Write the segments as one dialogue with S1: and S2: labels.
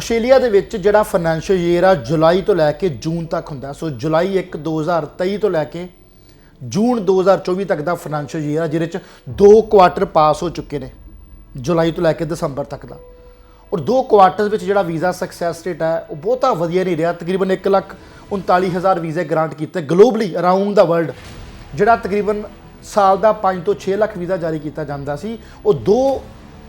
S1: Australia ਦੇ ਵਿੱਚ ਜਿਹੜਾ ਫਾਈਨੈਂਸ਼ੀਅਲ ਈਅਰ ਆ, ਜੁਲਾਈ ਤੋਂ ਲੈ ਕੇ ਜੂਨ ਤੱਕ ਹੁੰਦਾ ਸੋ ਜੁਲਾਈ 1 2023 ਤੋਂ ਲੈ ਕੇ ਜੂਨ 2024 ਤੱਕ ਦਾ ਫਾਈਨੈਂਸ਼ੀਅਲ ਈਅਰ ਆ, ਜਿਹਦੇ ਵਿੱਚ ਦੋ ਕੁਆਟਰ ਪਾਸ ਹੋ ਚੁੱਕੇ ਨੇ, ਜੁਲਾਈ ਤੋਂ ਲੈ ਕੇ ਦਸੰਬਰ ਤੱਕ ਦਾ। ਔਰ ਦੋ ਕੁਆਟਰਸ ਵਿੱਚ ਜਿਹੜਾ ਵੀਜ਼ਾ ਸਕਸੈਸ ਰੇਟ ਹੈ ਉਹ ਬਹੁਤਾ ਵਧੀਆ ਨਹੀਂ ਰਿਹਾ। ਤਕਰੀਬਨ 1 ਲੱਖ 39000 ਵੀਜ਼ੇ ਗ੍ਰਾਂਟ ਕੀਤੇ ਗਲੋਬਲੀ ਅਰਾਊਂਡ ਦਾ ਵਰਲਡ ਜਿਹੜਾ ਤਕਰੀਬਨ ਸਾਲ ਦਾ 5 ਤੋਂ 6 ਲੱਖ ਵੀਜ਼ਾ ਜਾਰੀ ਕੀਤਾ ਜਾਂਦਾ ਸੀ, ਉਹ ਦੋ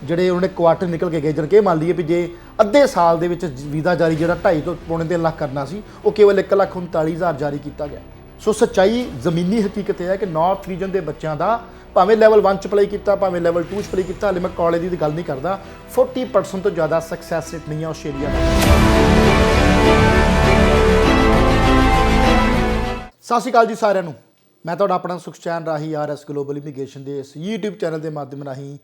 S1: ਜਿਹੜੇ ਉਹਨੇ ਕੁਆਟਰ ਨਿਕਲ ਕੇ ਗਏ ਜਦ ਕਿ ਇਹ ਮੰਨ ਲਈਏ ਵੀ ਜੇ ਅੱਧੇ ਸਾਲ ਦੇ ਵਿੱਚ ਵੀਜ਼ਾ ਜਾਰੀ ਜਿਹੜਾ 2.5 ਤੋਂ ਪੌਣੇ 3 ਲੱਖ ਕਰਨਾ ਸੀ, ਉਹ ਕੇਵਲ 1 ਲੱਖ 39000 ਜਾਰੀ ਕੀਤਾ ਗਿਆ। ਸੋ ਸੱਚਾਈ ਜ਼ਮੀਨੀ ਹਕੀਕਤ ਇਹ ਹੈ ਕਿ ਨਾਰਥ ਰੀਜਨ ਦੇ ਬੱਚਿਆਂ ਦਾ ਭਾਵੇਂ ਲੈਵਲ 1 ਚ ਪਲੇ ਕੀਤਾ, ਭਾਵੇਂ ਲੈਵਲ 2 ਚ ਪਲੇ ਕੀਤਾ, ਹਲੇ ਮੈਂ ਕਾਲਜ ਦੀ ਗੱਲ ਨਹੀਂ ਕਰਦਾ 40% ਤੋਂ ਜ਼ਿਆਦਾ ਸਕਸੈਸ ਰੇਟ ਨਹੀਂ ਹੈ ਆਸਟ੍ਰੇਲੀਆ ਦਾ। ਸਤਿ ਸ਼੍ਰੀ ਅਕਾਲ ਜੀ ਸਾਰਿਆਂ ਨੂੰ। ਮੈਂ ਤੁਹਾਡਾ ਆਪਣਾ ਸੁਖਚੈਨ ਰਾਹੀ ਆਰਐਸ ਗਲੋਬਲ ਇਮੀਗ੍ਰੇਸ਼ਨ ਦੇ ਇਸ YouTube ਚੈਨਲ ਦੇ ਮਾਧਿਅਮ ਰਾਹੀਂ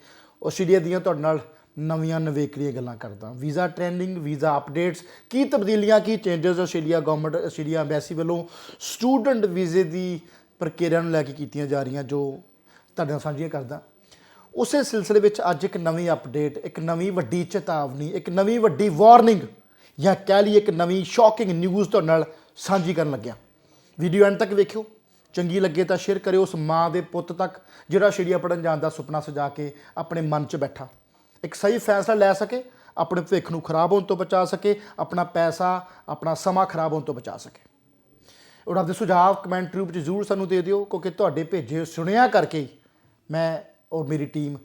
S1: ਆਸਟ੍ਰੇਲੀਆ ਦੀਆਂ ਤੁਹਾਡੇ ਨਾਲ ਨਵੀਆਂ ਨਵੇਕਲੀਆਂ ਗੱਲਾਂ ਕਰਦਾ। ਵੀਜ਼ਾ ਟ੍ਰੈਂਡਿੰਗ, ਵੀਜ਼ਾ ਅਪਡੇਟਸ, ਕੀ ਤਬਦੀਲੀਆਂ, ਕੀ changes Australia government Australia embassy ਵੱਲੋਂ ਸਟੂਡੈਂਟ ਵੀਜ਼ੇ ਦੀ ਪ੍ਰਕਿਰਿਆ ਨੂੰ ਲੈ ਕੇ ਕੀਤੀਆਂ ਜਾ ਰਹੀਆਂ ਜੋ ਤੁਹਾਡੇ ਨਾਲ ਸਾਂਝੀਆਂ ਕਰਦਾ। ਉਸੇ ਸਿਲਸਿਲੇ ਵਿੱਚ ਅੱਜ ਇੱਕ ਨਵੀਂ ਅਪਡੇਟ ਇੱਕ ਨਵੀਂ ਵੱਡੀ ਚੇਤਾਵਨੀ, ਇੱਕ ਨਵੀਂ ਵੱਡੀ ਵਾਰਨਿੰਗ ਜਾਂ ਕਹਿ ਲਈਏ ਇੱਕ ਨਵੀਂ ਸ਼ੌਕਿੰਗ ਨਿਊਜ਼ ਤੁਹਾਡੇ ਨਾਲ ਸਾਂਝੀ ਕਰਨ ਲੱਗਿਆ। ਵੀਡੀਓ ਐਂਡ ਤੱਕ ਵੇਖਿਓ। ਚੰਗੀ ਲੱਗੇ ਤਾਂ ਸ਼ੇਅਰ ਕਰਿਓ ਉਸ ਮਾਂ ਦੇ ਪੁੱਤ ਤੱਕ, ਜਿਹੜਾ ਆਸਟ੍ਰੇਲੀਆ ਪੜਨ ਜਾਣ ਦਾ ਸੁਪਨਾ ਸਜਾ ਕੇ ਆਪਣੇ ਮਨ 'ਚ ਬੈਠਾ। ਇੱਕ ਸਹੀ ਫੈਸਲਾ ਲੈ ਸਕੇ, ਆਪਣੇ ਭਵਿੱਖ ਨੂੰ ਖਰਾਬ ਹੋਣ ਤੋਂ ਬਚਾ ਸਕੇ, ਆਪਣਾ ਪੈਸਾ, ਆਪਣਾ ਸਮਾਂ ਖਰਾਬ ਹੋਣ ਤੋਂ ਬਚਾ ਸਕੇ। ਉਹਨਾਂ ਦੇ ਸੁਝਾਅ ਕਮੈਂਟ ਰੂਪ 'ਚ ਜ਼ਰੂਰ ਸਾਨੂੰ ਦੇ ਦਿਓ, ਕਿਉਂਕਿ ਤੁਹਾਡੇ ਭੇਜੇ ਸੁਣਿਆ ਕਰਕੇ ਹੀ ਮੈਂ ਔਰ ਮੇਰੀ ਟੀਮ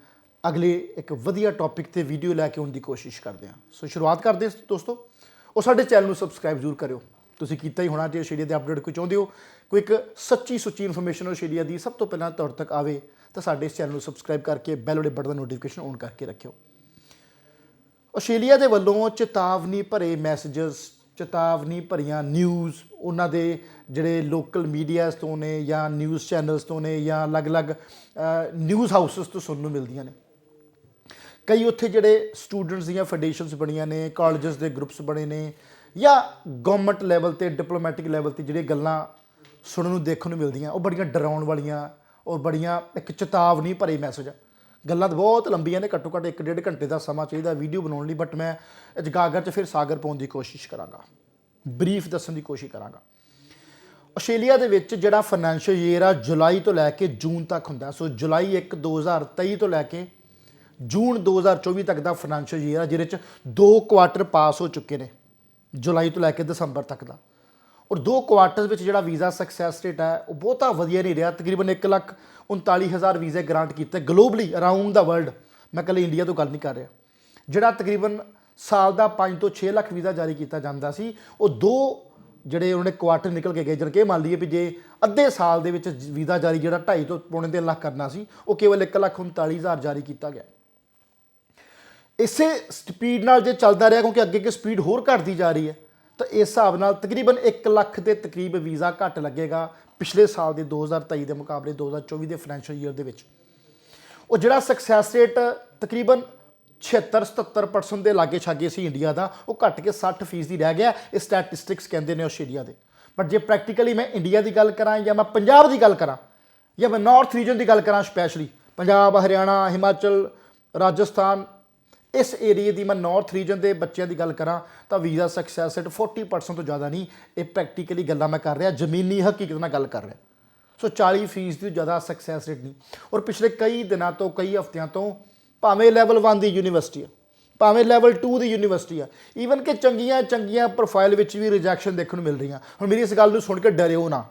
S1: ਅਗਲੇ ਇੱਕ ਵਧੀਆ ਟੌਪਿਕ ਤੇ ਵੀਡੀਓ ਲੈ ਕੇ ਆਉਣ ਦੀ ਕੋਸ਼ਿਸ਼ ਕਰਦੇ ਹਾਂ। ਸੋ ਸ਼ੁਰੂਆਤ ਕਰਦੇ ਹਾਂ ਦੋਸਤੋ। ਉਹ ਸਾਡੇ ਚੈਨਲ ਨੂੰ ਸਬਸਕ੍ਰਾਈਬ ਜ਼ਰੂਰ ਕਰਿਓ। ਤੁਸੀਂ ਕੀਤਾ ਹੀ ਹੋਣਾ, ਜੇ ਆਸਟ੍ਰੇਲੀਆ ਦੇ ਅਪਡੇਟ ਕੋਈ ਚਾਹੁੰਦੇ ਹੋ ਕੋਈ ਇੱਕ ਸੱਚੀ ਸੁੱਚੀ ਇਨਫੋਰਮੇਸ਼ਨ ਆਸਟ੍ਰੇਲੀਆ ਦੀ ਸਭ ਤੋਂ ਪਹਿਲਾਂ ਤੁਹਾਡੇ ਤੱਕ ਆਵੇ, ਤਾਂ ਸਾਡੇ ਇਸ ਚੈਨਲ ਨੂੰ ਸਬਸਕ੍ਰਾਈਬ ਕਰਕੇ ਬੈਲ ਵਾਲੇ ਬਟਨ ਦਾ ਨੋਟੀਫਿਕੇਸ਼ਨ ਔਨ ਕਰਕੇ ਰੱਖਿਓ। ਆਸਟ੍ਰੇਲੀਆ ਦੇ ਵੱਲੋਂ ਚੇਤਾਵਨੀ ਭਰੇ ਮੈਸੇजेस ਚੇਤਾਵਨੀ ਭਰੀਆਂ ਨਿਊਜ਼ ਉਹਨਾਂ ਦੇ ਜਿਹੜੇ ਲੋਕਲ ਮੀਡੀਆਸ ਤੋਂ ਨੇ ਜਾਂ ਨਿਊਜ਼ ਚੈਨਲਸ ਤੋਂ ਨੇ ਜਾਂ ਅਲੱਗ-ਅਲੱਗ ਨਿਊਜ਼ ਹਾਊਸਸ ਤੋਂ ਸੁਣਨ ਨੂੰ ਮਿਲਦੀਆਂ ਨੇ। ਕਈ ਉੱਥੇ ਜਿਹੜੇ ਸਟੂਡੈਂਟਸ ਦੀਆਂ ਫੈਡਰੇਸ਼ਨਸ ਬਣੀਆਂ ਨੇ ਕਾਲਜਸ ਦੇ ਗਰੁੱਪਸ ਬਣੇ ਨੇ ਜਾਂ ਗਵਰਨਮੈਂਟ ਲੈਵਲ ਤੇ ਡਿਪਲੋਮੈਟਿਕ ਲੈਵਲ ਤੇ ਜਿਹੜੇ ਗੱਲਾਂ ਸੁਣਨ ਨੂੰ ਦੇਖਣ ਨੂੰ ਮਿਲਦੀਆਂ। ਉਹ ਬੜੀਆਂ ਡਰਾਉਣ ਵਾਲੀਆਂ ਔਰ ਬੜੀਆਂ ਇੱਕ ਚੇਤਾਵਨੀ ਭਰੇ ਮੈਸੇਜ ਗੱਲਾਂ ਤਾਂ ਬਹੁਤ ਲੰਬੀਆਂ ਨੇ ਘੱਟੋ ਘੱਟ 1.5 ਘੰਟੇ ਦਾ ਸਮਾਂ ਚਾਹੀਦਾ ਵੀਡੀਓ ਬਣਾਉਣ ਲਈ ਬਟ ਮੈਂ ਜਗਾਗਰ 'ਚ ਫਿਰ ਸਾਗਰ ਪਾਉਣ ਦੀ ਕੋਸ਼ਿਸ਼ ਕਰਾਂਗਾ। ਬਰੀਫ ਦੱਸਣ ਦੀ ਕੋਸ਼ਿਸ਼ ਕਰਾਂਗਾ। ਆਸਟ੍ਰੇਲੀਆ ਦੇ ਵਿੱਚ ਜਿਹੜਾ ਫਾਈਨੈਂਸ਼ੀਅਲ ਈਅਰ ਆ, ਜੁਲਾਈ ਤੋਂ ਲੈ ਕੇ ਜੂਨ ਤੱਕ ਹੁੰਦਾ। ਸੋ ਜੁਲਾਈ 1 2023 ਤੋਂ ਲੈ ਕੇ ਜੂਨ 2024 ਤੱਕ ਦਾ ਫਾਈਨੈਂਸ਼ੀਅਲ ਈਅਰ ਆ, ਜਿਹਦੇ ਵਿੱਚ ਦੋ ਕੁਆਟਰ ਪਾਸ ਹੋ ਚੁੱਕੇ ਨੇ। ਜੁਲਾਈ ਤੋਂ ਲੈ ਕੇ ਦਸੰਬਰ ਤੱਕ ਦਾ। ਔਰ ਦੋ ਕੁਆਟਰਸ ਵਿੱਚ ਜਿਹੜਾ ਵੀਜ਼ਾ ਸਕਸੈਸ ਰੇਟ ਹੈ, ਉਹ ਬਹੁਤਾ ਵਧੀਆ ਨਹੀਂ ਰਿਹਾ। ਤਕਰੀਬਨ 1 ਲੱਖ 39000 ਵੀਜ਼ੇ ਗ੍ਰਾਂਟ ਕੀਤੇ ਗਲੋਬਲੀ ਅਰਾਊਂਡ ਦਾ ਵਰਲਡ ਮੈਂ ਕੱਲੇ ਇੰਡੀਆ ਤੋਂ ਗੱਲ ਨਹੀਂ ਕਰ ਰਿਹਾ। ਜਿਹੜਾ ਤਕਰੀਬਨ ਸਾਲ ਦਾ 5 ਤੋਂ 6 ਲੱਖ ਵੀਜ਼ਾ ਜਾਰੀ ਕੀਤਾ ਜਾਂਦਾ ਸੀ, ਉਹ ਦੋ ਜਿਹੜੇ ਉਹਨਾਂ ਨੇ ਕੁਆਟਰ ਨਿਕਲ ਕੇ ਗਏ। ਜਦ ਕਿ ਇਹ ਮੰਨ ਲਈਏ ਵੀ ਜੇ ਅੱਧੇ ਸਾਲ ਦੇ ਵਿੱਚ ਵੀਜ਼ਾ ਜਾਰੀ ਜਿਹੜਾ 2.5 ਤੋਂ ਪੌਣੇ 3 ਲੱਖ ਕਰਨਾ ਸੀ, ਉਹ ਕੇਵਲ 1 ਲੱਖ 39000 ਜਾਰੀ ਕੀਤਾ ਗਿਆ। ਇਸੇ ਸਪੀਡ ਨਾਲ ਜੇ ਚੱਲਦਾ ਰਿਹਾ, ਕਿਉਂਕਿ ਅੱਗੇ ਅੱਗੇ ਸਪੀਡ ਹੋਰ ਘਟਦੀ ਜਾ ਰਹੀ ਹੈ। ਤਾਂ ਇਸ ਹਿਸਾਬ ਨਾਲ ਤਕਰੀਬਨ 1 ਲੱਖ ਦੇ ਤਕਰੀਬ ਵੀਜ਼ਾ ਘੱਟ ਲੱਗੇਗਾ ਪਿਛਲੇ ਸਾਲ ਦੇ 2023 ਦੇ ਮੁਕਾਬਲੇ 2024 ਦੇ ਫਾਈਨੈਂਸ਼ੀਅਲ ਈਅਰ ਦੇ ਵਿੱਚ। ਉਹ ਜਿਹੜਾ ਸਕਸੈਸ ਰੇਟ ਤਕਰੀਬਨ 76-77% ਦੇ ਲਾਗੇ ਛਾਗੇ ਸੀ ਇੰਡੀਆ ਦਾ, ਉਹ ਘਟ ਕੇ 60% ਦੀ ਰਹਿ ਗਿਆ। ਇਹ ਸਟੈਟਿਸਟਿਕਸ ਕਹਿੰਦੇ ਨੇ ਆਸਟ੍ਰੇਲੀਆ ਦੇ। ਬਟ ਜੇ ਪ੍ਰੈਕਟੀਕਲੀ ਮੈਂ ਇੰਡੀਆ ਦੀ ਗੱਲ ਕਰਾਂ ਜਾਂ ਮੈਂ ਪੰਜਾਬ ਦੀ ਗੱਲ ਕਰਾਂ ਜਾਂ ਮੈਂ ਨਾਰਥ ਰੀਜਨ ਦੀ ਗੱਲ ਕਰਾਂ ਸਪੈਸ਼ਲੀ ਪੰਜਾਬ, ਹਰਿਆਣਾ, ਹਿਮਾਚਲ, ਰਾਜਸਥਾਨ ਇਸ ਏਰੀਏ ਦੀ ਮੈਂ ਨਾਰਥ ਰੀਜਨ ਦੇ ਬੱਚਿਆਂ ਦੀ ਗੱਲ ਕਰਾਂ ਤਾਂ ਵੀਜ਼ਾ ਸਕਸੈਸ ਰੇਟ 40% ਤੋਂ ਜ਼ਿਆਦਾ ਨਹੀਂ, ਇਹ ਪ੍ਰੈਕਟੀਕਲੀ ਗੱਲਾਂ ਮੈਂ ਕਰ ਰਿਹਾ, ਜ਼ਮੀਨੀ ਹਕੀਕਤ ਨਾਲ ਗੱਲ ਕਰ ਰਿਹਾ। ਸੋ 40% ਤੋਂ ਜ਼ਿਆਦਾ ਸਕਸੈਸ ਰੇਟ ਨਹੀਂ। ਔਰ ਪਿਛਲੇ ਕਈ ਦਿਨਾਂ ਤੋਂ, ਕਈ ਹਫ਼ਤਿਆਂ ਤੋਂ ਭਾਵੇਂ ਲੈਵਲ 1 ਦੀ ਯੂਨੀਵਰਸਿਟੀ ਆ, ਭਾਵੇਂ ਲੈਵਲ 2 ਦੀ ਯੂਨੀਵਰਸਿਟੀ ਆ ਈਵਨ ਕਿ ਚੰਗੀਆਂ ਚੰਗੀਆਂ ਪ੍ਰੋਫਾਈਲ ਵਿੱਚ ਵੀ ਰਿਜੈਕਸ਼ਨ ਦੇਖਣ ਨੂੰ ਮਿਲ ਰਹੀਆਂ। ਹੁਣ ਮੇਰੀ ਇਸ ਗੱਲ ਨੂੰ ਸੁਣ ਕੇ ਡਰਿਓ ਨਾ।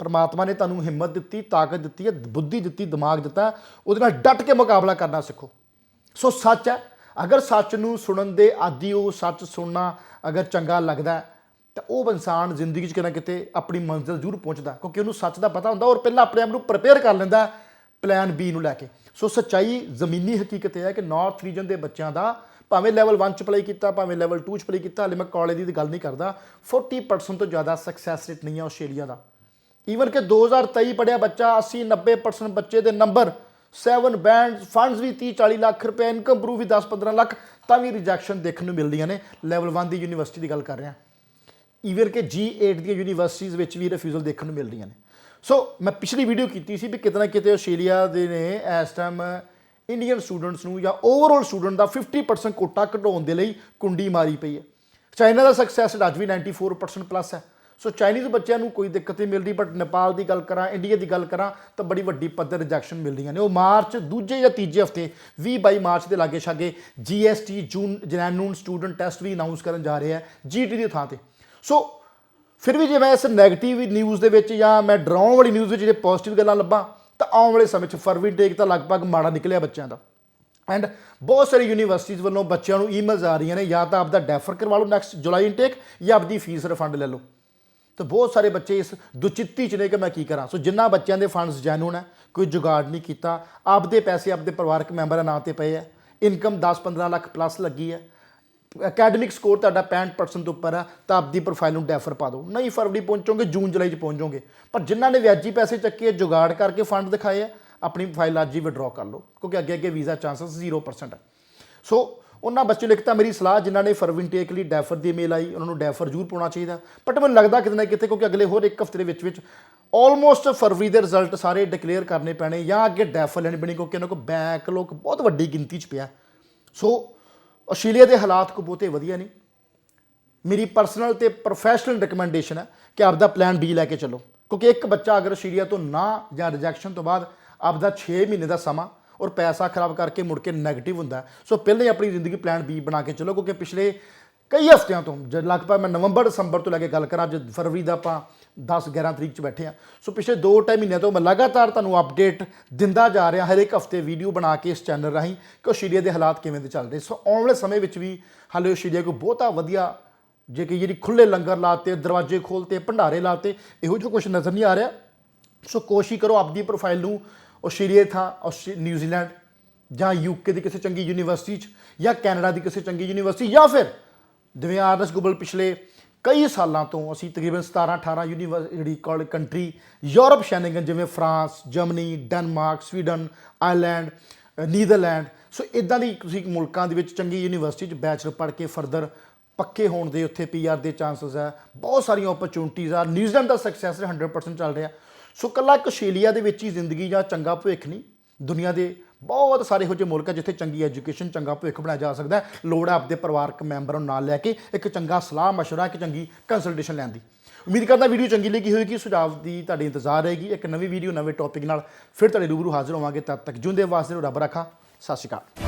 S1: ਪਰਮਾਤਮਾ ਨੇ ਤੁਹਾਨੂੰ ਹਿੰਮਤ ਦਿੱਤੀ, ਤਾਕਤ ਦਿੱਤੀ ਹੈ, ਬੁੱਧੀ ਦਿੱਤੀ, ਦਿਮਾਗ ਦਿੱਤਾ, ਉਹਦੇ ਨਾਲ ਡਟ ਕੇ ਮੁਕਾਬਲਾ ਕਰਨਾ ਸਿੱਖੋ। ਸੋ ਸੱਚ ਹੈ, ਅਗਰ ਸੱਚ ਨੂੰ ਸੁਣਨ ਦੇ ਆਦੀ ਉਹ ਸੱਚ ਸੁਣਨਾ ਅਗਰ ਚੰਗਾ ਲੱਗਦਾ ਤਾਂ ਉਹ ਇਨਸਾਨ ਜ਼ਿੰਦਗੀ 'ਚ ਕਿਤੇ ਨਾ ਕਿਤੇ ਆਪਣੀ ਮੰਜ਼ਿਲ ਜ਼ਰੂਰ ਪਹੁੰਚਦਾ ਕਿਉਂਕਿ ਉਹਨੂੰ ਸੱਚ ਦਾ ਪਤਾ ਹੁੰਦਾ ਔਰ ਪਹਿਲਾਂ ਆਪਣੇ ਆਪ ਨੂੰ ਪ੍ਰਪੇਅਰ ਕਰ ਲੈਂਦਾ ਪਲਾਨ ਬੀ ਨੂੰ ਲੈ ਕੇ। ਸੋ ਸੱਚਾਈ ਜ਼ਮੀਨੀ ਹਕੀਕਤ ਇਹ ਹੈ ਕਿ ਨਾਰਥ ਰੀਜਨ ਦੇ ਬੱਚਿਆਂ ਦਾ ਭਾਵੇਂ ਲੈਵਲ 1 ਚ ਪਲੇ ਕੀਤਾ, ਭਾਵੇਂ ਲੈਵਲ 2 ਚ ਪਲੇ ਕੀਤਾ, ਹਲੇ ਮੈਂ ਕਾਲਜ ਦੀ ਗੱਲ ਨਹੀਂ ਕਰਦਾ 40% ਤੋਂ ਜ਼ਿਆਦਾ ਸਕਸੈਸ ਰੇਟ ਨਹੀਂ ਹੈ ਆਸਟ੍ਰੇਲੀਆ ਦਾ। ਈਵਨ ਕਿ 2023 ਪੜਿਆ ਬੱਚਾ 80 90% ਬੱਚੇ ਦੇ ਨੰਬਰ 7 ਬੈਂਡ ਫੰਡਸ ਵੀ 30 40 ਲੱਖ ਰੁਪਏ ਇਨਕਮ ਪ੍ਰੂਫ ਵੀ 10 15 ਲੱਖ, ਤਾਂ ਵੀ ਰਿਜੈਕਸ਼ਨ ਦੇਖਣ ਨੂੰ ਮਿਲਦੀਆਂ ਨੇ। ਲੈਵਲ 1 ਦੀ ਯੂਨੀਵਰਸਿਟੀ ਦੀ ਗੱਲ ਕਰ ਰਿਹਾ। ਈਵਨ ਕਿ G8 ਦੀਆਂ ਯੂਨੀਵਰਸਿਟੀਜ਼ ਵਿੱਚ ਵੀ ਰਿਫਿਊਜ਼ਲ ਦੇਖਣ ਨੂੰ ਮਿਲ ਰਹੀਆਂ ਨੇ। ਸੋ ਮੈਂ ਪਿਛਲੀ ਵੀਡੀਓ ਕੀਤੀ ਸੀ ਵੀ ਕਿਤੇ ਨਾ ਕਿਤੇ ਆਸਟ੍ਰੇਲੀਆ ਦੇ ਨੇ ਇਸ ਟਾਈਮ ਇੰਡੀਅਨ ਸਟੂਡੈਂਟਸ ਨੂੰ ਜਾਂ ਓਵਰਆਲ ਸਟੂਡੈਂਟ ਦਾ 50% ਕੋਟਾ ਘਟਾਉਣ ਦੇ ਲਈ ਕੁੰਡੀ ਮਾਰੀ ਪਈ ਹੈ। ਚਾਈਨਾ ਦਾ ਸਕਸੈਸ ਅੱਜ ਵੀ 94% ਪਲੱਸ ਹੈ। ਸੋ ਚਾਈਨੀਜ਼ ਬੱਚਿਆਂ ਨੂੰ ਕੋਈ ਦਿੱਕਤ ਨਹੀਂ ਮਿਲਦੀ ਬਟ ਨੇਪਾਲ ਦੀ ਗੱਲ ਕਰਾਂ ਇੰਡੀਆ ਦੀ ਗੱਲ ਕਰਾਂ, ਤਾਂ ਬੜੀ ਵੱਡੀ ਪੱਧਰ ਰਿਜੈਕਸ਼ਨ ਮਿਲਦੀਆਂ ਨੇ ਉਹ ਮਾਰਚ ਦੂਜੇ ਜਾਂ ਤੀਜੇ ਹਫ਼ਤੇ 20 ਬਾਈ ਮਾਰਚ ਦੇ ਲਾਗੇ ਛਾਗੇ GST ਜੂਨ, ਜਨੈਨੂਨ ਸਟੂਡੈਂਟ ਟੈਸਟ ਵੀ ਅਨਾਉਂਸ ਕਰਨ ਜਾ ਰਿਹਾ ਹੈ GT ਦੀ ਥਾਂ ਤੇ। ਸੋ ਫਿਰ ਵੀ ਜੇ ਮੈਂ ਇਸ 네ਗੇਟਿਵ ਨਿਊਜ਼ ਦੇ ਵਿੱਚ ਜਾਂ ਮੈਂ ਡਰਾਉਣ ਵਾਲੀ ਨਿਊਜ਼ ਵਿੱਚ ਜੇ ਪੋਜ਼ਿਟਿਵ ਗੱਲਾਂ ਲੱਭਾਂ, ਤਾਂ ਆਉਣ ਵਾਲੇ ਸਮੇਂ 'ਚ ਫਰਵਰੀ ਟੇਕ ਤਾਂ ਲਗਭਗ ਮਾੜਾ ਨਿਕਲਿਆ ਬੱਚਿਆਂ ਦਾ। ਐਂਡ ਬਹੁਤ ਸਾਰੀ ਯੂਨੀਵਰਸਿਟੀਜ਼ ਵੱਲੋਂ ਬੱਚਿਆਂ ਨੂੰ ਈਮੇਲਸ ਆ ਰਹੀਆਂ ਨੇ, ਜਾਂ ਤਾਂ ਆਪਦਾ ਡੈਫਰ ਕਰਵਾ ਲਓ ਨੈਕਸਟ ਜੁਲਾਈ ਇਨਟੇਕ ਜਾਂ ਆਪਦੀ ਫੀਸ ਰਿਫੰਡ ਲੈ ਲਓ। ਤਾਂ ਬਹੁਤ ਸਾਰੇ ਬੱਚੇ ਇਸ ਦੁਚਿੱਤੀ ਚ ਨੇ ਕਿ ਮੈਂ ਕੀ ਕਰਾਂ? ਸੋ ਜਿੰਨਾ ਬੱਚਿਆਂ ਦੇ ਫੰਡਸ ਜੈਨੂਨ ਹੈ, ਕੋਈ ਜੁਗਾੜ ਨਹੀਂ ਕੀਤਾ। ਆਪਦੇ ਪੈਸੇ ਆਪਦੇ ਪਰਿਵਾਰਕ ਮੈਂਬਰਾਂ ਨਾਂ ਤੇ ਪਏ ਹੈ। ਇਨਕਮ 10-15 ਲੱਖ ਪਲੱਸ ਲੱਗੀ ਹੈ। ਅਕੈਡਮਿਕ ਸਕੋਰ ਤੁਹਾਡਾ 65% ਤੋਂ ਉੱਪਰ ਹੈ, ਤਾਂ ਆਪਦੀ ਪ੍ਰੋਫਾਈਲ ਨੂੰ ਡੈਫਰ ਪਾ ਦਿਓ। ਨਹੀਂ ਫਰਵਰੀ ਪਹੁੰਚੋਗੇ, ਜੂਨ, ਜੁਲਾਈ ਚ ਪਹੁੰਚੋਗੇ। ਪਰ ਜਿਨ੍ਹਾਂ ਨੇ ਵਿਆਜੀ ਪੈਸੇ ਚੱਕੇ ਜੁਗਾੜ ਕਰਕੇ ਫੰਡ ਦਿਖਾਏ ਆ ਆਪਣੀ ਫਾਈਲ ਅੱਜ ਹੀ ਵਿਡਰਾਅ ਕਰ ਲਓ, ਕਿਉਂਕਿ ਅੱਗੇ ਅੱਗੇ ਵੀਜ਼ਾ ਚਾਂਸਸ 0% ਹੈ। ਸੋ ਉਹਨਾਂ ਬੱਚਿਆਂ ਬੱਚੇ ਲਿਖਤਾ ਮੇਰੀ ਸਲਾਹ, ਜਿਨ੍ਹਾਂ ਨੇ ਫਰਵਿਨ ਟੇਕ ਲਈ ਡੈਫਰ ਦੀ ਮੇਲ ਆਈ, ਉਹਨਾਂ ਨੂੰ ਡੈਫਰ ਜ਼ਰੂਰ ਪਾਉਣਾ ਚਾਹੀਦਾ। ਬਟ ਮੈਨੂੰ ਲੱਗਦਾ ਕਿਤੇ ਨਾ ਕਿਤੇ, ਕਿਉਂਕਿ ਅਗਲੇ ਹੋਰ ਇੱਕ ਹਫ਼ਤੇ ਦੇ ਵਿੱਚ ਵਿੱਚ ਆਲਮੋਸਟ ਫਰਵਰੀ ਦੇ ਰਿਜ਼ਲਟ ਸਾਰੇ ਡਿਕਲੇਅਰ ਕਰਨੇ ਪੈਣੇ, ਜਾਂ ਅੱਗੇ ਡੈਫਰ ਲੈਣੀ ਪੈਣੀ, ਕਿਉਂਕਿ ਉਹਨਾਂ ਕੋਲ ਬੈਕ ਬਹੁਤ ਵੱਡੀ ਗਿਣਤੀ 'ਚ ਪਿਆ। ਸੋ ਆਸਟ੍ਰੇਲੀਆ ਦੇ ਹਾਲਾਤ ਕੋ ਬਹੁਤੇ ਵਧੀਆ ਨਹੀਂ ਮੇਰੀ ਪਰਸਨਲ ਤੇ ਪ੍ਰੋਫੈਸ਼ਨਲ ਰეკਮੈਂਡੇਸ਼ਨ ਹੈ ਕਿ ਆਪਦਾ ਪਲਾਨ ਬੀ ਲੈ ਕੇ ਚੱਲੋ। ਕਿਉਂਕਿ ਇੱਕ ਬੱਚਾ ਅਗਰ ਆਸਟ੍ਰੇਲੀਆ ਤੋਂ ਨਾ, ਜਾਂ ਰਿਜੈਕਸ਼ਨ ਤੋਂ ਬਾਅਦ, ਆਪਦਾ 6 ਮਹੀਨੇ ਦਾ ਸਮਾਂ ਔਰ ਪੈਸਾ ਖਰਾਬ ਕਰਕੇ ਮੁੜ ਕੇ 네ਗੇਟਿਵ ਹੁੰਦਾ ਸੋ ਪਹਿਲਾਂ ਹੀ ਆਪਣੀ ਜ਼ਿੰਦਗੀ ਪਲਾਨ ਬੀ ਬਣਾ ਕੇ ਚਲੋ, ਕਿਉਂਕਿ ਪਿਛਲੇ ਕਈ ਹਫ਼ਤਿਆਂ ਤੋਂ ਜਦ ਲਗਭਗ ਮੈਂ ਨਵੰਬਰ, ਦਸੰਬਰ ਤੋਂ ਲੈ ਕੇ ਗੱਲ ਕਰਾਂ, ਅੱਜ ਫਰਵਰੀ ਦਾ ਆਪਾਂ 10 11 ਤਰੀਕ ਚ ਬੈਠੇ ਆ ਸੋ ਪਿਛਲੇ 2-2 ਮਹੀਨਿਆਂ ਤੋਂ ਮੈਂ ਲਗਾਤਾਰ ਤੁਹਾਨੂੰ ਅਪਡੇਟ ਦਿੰਦਾ ਜਾ ਰਿਹਾ, ਹਰ ਇੱਕ ਹਫ਼ਤੇ ਵੀਡੀਓ ਬਣਾ ਕੇ ਇਸ ਚੈਨਲ ਰਾਹੀਂ ਕਿ ਆਸਟ੍ਰੇਲੀਆ ਦੇ ਹਾਲਾਤ ਕਿਵੇਂ ਦੇ ਚੱਲ ਰਹੇ ਸੋ ਆਉਣ ਵਾਲੇ ਸਮੇਂ ਵਿੱਚ ਵੀ ਹਾਲੇ ਆਸਟ੍ਰੇਲੀਆ ਕੋ ਬਹੁਤਾ ਵਧੀਆ, ਜੇ ਕਿ ਜਿਹੜੀ ਖੁੱਲੇ ਲੰਗਰ ਲਾਤੇ, ਦਰਵਾਜ਼ੇ ਖੋਲਤੇ, ਭੰਡਾਰੇ ਲਾਤੇ, ਇਹੋ ਜਿਹਾ ਕੁਝ ਨਜ਼ਰ ਨਹੀਂ ਆ ਰਿਹਾ। ਸੋ ਕੋਸ਼ਿਸ਼ ਕਰੋ ਆਪਦੀ ਪ੍ਰੋਫਾਈਲ ਨੂੰ ਆਸਟ੍ਰੇਲੀਆ ਥਾਂ, ਆਸਟ੍ਰੇ- ਨਿਊਜ਼ੀਲੈਂਡ ਜਾਂ ਯੂਕੇ ਦੀ ਕਿਸੇ ਚੰਗੀ ਯੂਨੀਵਰਸਿਟੀ 'ਚ, ਜਾਂ ਕੈਨੇਡਾ ਦੀ ਕਿਸੇ ਚੰਗੀ ਯੂਨੀਵਰਸਿਟੀ ਜਾਂ ਫਿਰ ਜਿਵੇਂ ਆਰਐਸ ਗੁਬਲ ਪਿਛਲੇ ਕਈ ਸਾਲਾਂ ਤੋਂ ਅਸੀਂ ਤਕਰੀਬਨ 17 18 ਯੂਨੀਵਰਸਿਟੀ ਜਿਹੜੀ ਕਾਲ ਕੰਟਰੀ ਯੂਰਪ ਸ਼ੈਨਗਨ ਜਿਵੇਂ France Germany Denmark Sweden Ireland Netherland so ਇਦਾਂ ਦੀ ਤੁਸੀਂ ਮੁਲਕਾਂ ਦੇ ਵਿੱਚ ਚੰਗੀ ਯੂਨੀਵਰਸਿਟੀ 'ਚ ਬੈਚਲਰ ਪੜ੍ਹ ਕੇ ਫਰਦਰ ਪੱਕੇ ਹੋਣ ਦੇ ਉੱਥੇ ਪੀਆਰ ਦੇ ਚਾਂਸਸ ਹੈ। ਬਹੁਤ ਸਾਰੀਆਂ ਓਪਰਚੁਨਿਟੀਜ਼ ਆ। ਨਿਊਜ਼ੀਲੈਂਡ ਦਾ ਸਕਸੈਸ 100% ਚੱਲ ਰਿਹਾ। ਸੋ ਕੱਲਾ ਇੱਕ ਆਸਟ੍ਰੇਲੀਆ ਦੇ ਵਿੱਚ ਹੀ ਜ਼ਿੰਦਗੀ ਜਾਂ ਚੰਗਾ ਭਵਿੱਖ ਨਹੀਂ ਦੁਨੀਆ ਦੇ ਬਹੁਤ ਸਾਰੇ ਇਹੋ ਜਿਹੇ ਮੁਲਕ ਆ ਜਿੱਥੇ ਚੰਗੀ ਐਜੂਕੇਸ਼ਨ ਚੰਗਾ ਭਵਿੱਖ ਬਣਾਇਆ ਜਾ ਸਕਦਾ ਹੈ ਲੋੜ ਹੈ ਆਪਦੇ ਪਰਿਵਾਰਕ ਮੈਂਬਰਾਂ ਨੂੰ ਨਾਲ ਲੈ ਕੇ ਇੱਕ ਚੰਗਾ ਸਲਾਹ مشورہ ਇੱਕ ਚੰਗੀ ਕੰਸਲਟੇਸ਼ਨ ਲੈਣ ਦੀ ਉਮੀਦ ਕਰਦਾ ਵੀਡੀਓ ਚੰਗੀ ਲੱਗੀ ਹੋਵੇਗੀ ਸੁਝਾਅ ਦੀ ਤੁਹਾਡੀ ਇੰਤਜ਼ਾਰ ਰਹੇਗੀ ਇੱਕ ਨਵੀਂ ਵੀਡੀਓ ਨਵੇਂ ਟੌਪਿਕ ਨਾਲ ਫਿਰ ਤੁਹਾਡੇ ਰੂਬਰੂ ਹਾਜ਼ਰ ਹੋਵਾਂਗੇ ਤਦ ਤੱਕ ਜੁੰਦੇ ਵਾਸਤੇ ਰੱਬ ਰੱਖਾ ਸਤਿ ਸ਼੍ਰੀ ਅਕਾਲ